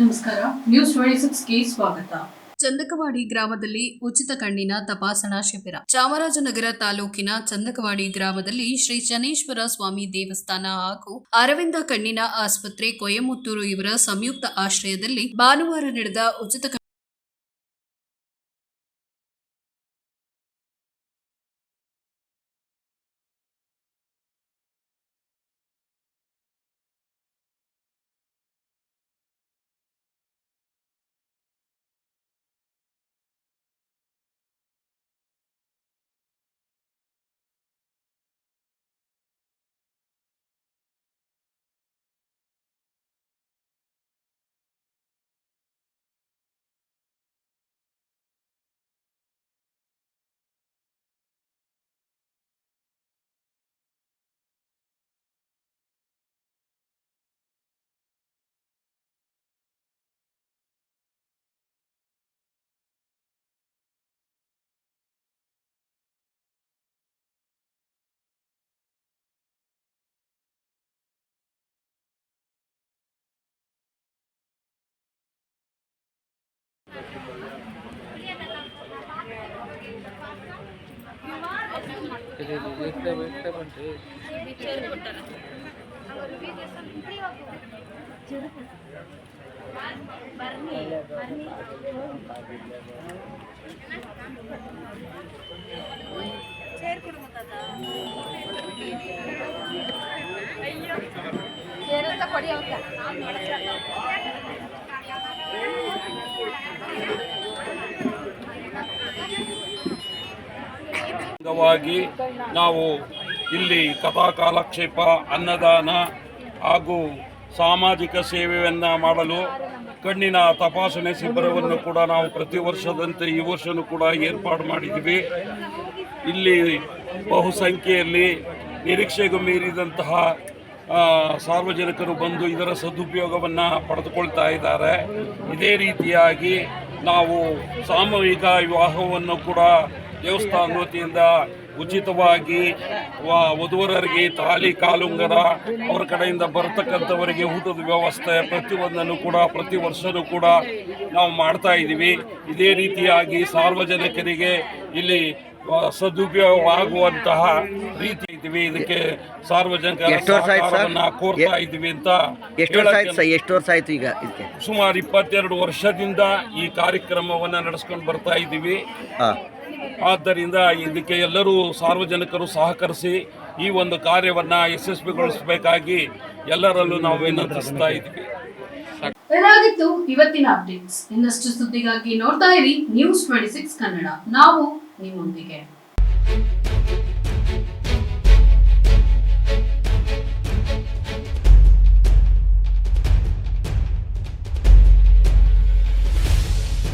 ನಮಸ್ಕಾರ. News twenty ಸಿಕ್ಸ್ಗೆ ಸ್ವಾಗತ. ಚಂದಕವಾಡಿ ಗ್ರಾಮದಲ್ಲಿ ಉಚಿತ ಕಣ್ಣಿನ ತಪಾಸಣಾ ಶಿಬಿರ. ಚಾಮರಾಜನಗರ ತಾಲೂಕಿನ ಚಂದಕವಾಡಿ ಗ್ರಾಮದಲ್ಲಿ ಶ್ರೀ ಚನೇಶ್ವರ ಸ್ವಾಮಿ ದೇವಸ್ಥಾನ ಹಾಗೂ ಅರವಿಂದ ಕಣ್ಣಿನ ಆಸ್ಪತ್ರೆ ಕೊಯಮತ್ತೂರು ಇವರ ಸಂಯುಕ್ತ ಆಶ್ರಯದಲ್ಲಿ ಭಾನುವಾರ ನಡೆದ ಉಚಿತ ఇది ఇట్లా పెట్టమంటే చేరుకుంటుందా అయ్యో చేరుతా పడి అవుతా ಅಂಗವಾಗಿ ನಾವು ಇಲ್ಲಿ ಕಥಾ ಕಾಲಕ್ಷೇಪ, ಅನ್ನದಾನ ಹಾಗೂ ಸಾಮಾಜಿಕ ಸೇವೆಯನ್ನು ಮಾಡಲು ಕಣ್ಣಿನ ತಪಾಸಣೆ ಶಿಬಿರವನ್ನು ಕೂಡ ನಾವು ಪ್ರತಿ ವರ್ಷದಂತೆ ಈ ವರ್ಷವೂ ಕೂಡ ಏರ್ಪಾಡು ಮಾಡಿದ್ದೀವಿ. ಇಲ್ಲಿ ಬಹುಸಂಖ್ಯೆಯಲ್ಲಿ ನಿರೀಕ್ಷೆಗೂ ಮೀರಿದಂತಹ ಸಾರ್ವಜನಿಕರು ಬಂದು ಇದರ ಸದುಪಯೋಗವನ್ನು ಪಡೆದುಕೊಳ್ತಾ ಇದ್ದಾರೆ. ಇದೇ ರೀತಿಯಾಗಿ ನಾವು ಸಾಮೂಹಿಕ ವಿವಾಹವನ್ನು ಕೂಡ ದೇವಸ್ಥಾನ ವತಿಯಿಂದ ಉಚಿತವಾಗಿ ವಧುವರರಿಗೆ ತಾಲಿ ಕಾಲುಂಗರ ಅವರ ಕಡೆಯಿಂದ ಬರತಕ್ಕಂಥವರಿಗೆ ಊಟದ ವ್ಯವಸ್ಥೆ ಪ್ರತಿಯೊಂದನ್ನು ಕೂಡ ಪ್ರತಿ ವರ್ಷವೂ ಕೂಡ ನಾವು ಮಾಡ್ತಾ ಇದ್ದೀವಿ. ಇದೇ ರೀತಿಯಾಗಿ ಸಾರ್ವಜನಿಕರಿಗೆ ಇಲ್ಲಿ ಸದುಪಯೋಗವಾಗುವಂತಹ ರೀತಿ ಇದ್ದೀವಿ. ಇದಕ್ಕೆ ಸಾರ್ವಜನಿಕ? ಕೋರ್ತಾ ಇದ್ದೀವಿ ಅಂತ ಎಷ್ಟು ವರ್ಷ ಆಯ್ತು ಸರ್? ಎಷ್ಟು ವರ್ಷ ಆಯ್ತು ಈಗ ಸುಮಾರು ಇಪ್ಪತ್ತೆರಡು ವರ್ಷದಿಂದ ಈ ಕಾರ್ಯಕ್ರಮವನ್ನು ನಡೆಸ್ಕೊಂಡು ಬರ್ತಾ ಇದ್ದೀವಿ. ಆದ್ದರಿಂದ ಇದಕ್ಕೆ ಎಲ್ಲರೂ ಸಾರ್ವಜನಿಕರು ಸಹಕರಿಸಿ ಈ ಒಂದು ಕಾರ್ಯವನ್ನು ಯಶಸ್ವಿಗೊಳಿಸಬೇಕಾಗಿ ಎಲ್ಲರಲ್ಲೂ ನಾವು ವಿನಂತಿಸ್ತಾ ಇದ್ದೀವಿ. ಇದಾಗಿತ್ತು ಇವತ್ತಿನ ಅಪ್ಡೇಟ್ಸ್ ಇನ್ನಷ್ಟು ಸುದ್ದಿಗಾಗಿ ನೋಡ್ತಾ ಇರಿ ನ್ಯೂಸ್ ಟ್ವೆಂಟಿ ಸಿಕ್ಸ್ ಕನ್ನಡ. ನಾವು ನಿಮ್ಮೊಂದಿಗೆ.